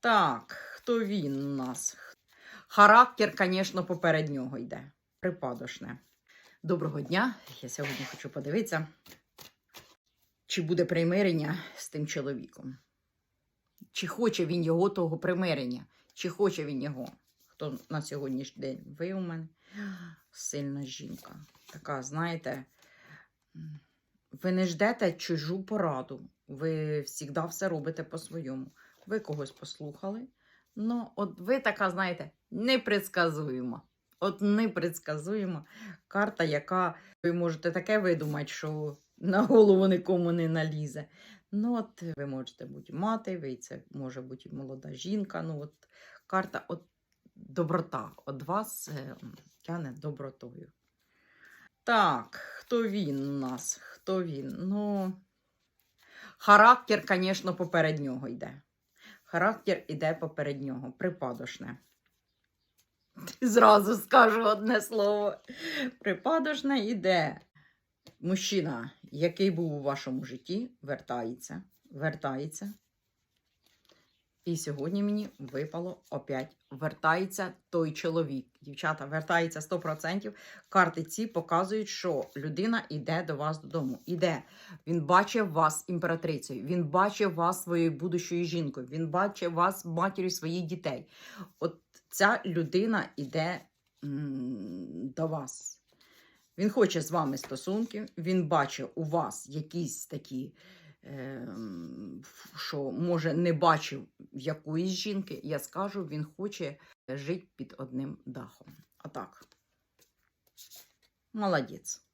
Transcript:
Так, хто він у нас? Характер, звісно, поперед нього йде. Припадошне. Доброго дня. Я сьогодні хочу подивитися, чи буде примирення з тим чоловіком. Чи хоче він його того примирення? Чи хоче він його? Хто на сьогоднішній день? Ви у мене сильна жінка. Така, знаєте, ви не ждете чужу пораду. Ви завжди все робите по-своєму. Ви когось послухали. Ну, от ви така, знаєте, непредсказуєма. От непредсказуєма карта, яка ви можете таке видумати, що на голову нікому не налізе. Ну, от ви можете бути мати, ви це може бути молода жінка. Ну, от карта от доброта. От вас е, тяне добротою. Так, хто він у нас? Хто він? Ну, характер, звісно, поперед нього йде. Характер іде поперед нього. Припадошне. Зразу скажу одне слово. Припадошне іде. Мужчина, який був у вашому житті, вертається. Вертається. І сьогодні мені випало опять. Вертається той чоловік. Дівчата, вертається 100%. Карти ці показують, що людина йде до вас додому. Іде. Він бачив вас імператрицею. Він бачив вас своєю будущою жінкою. Він бачив вас матір'ю своїх дітей. От ця людина йде до вас. Він хоче з вами стосунків, він бачить у вас якісь такі, ем, що може не бачив якоїсь жінки. Я скажу, він хоче жити під одним дахом. А так. Молодець.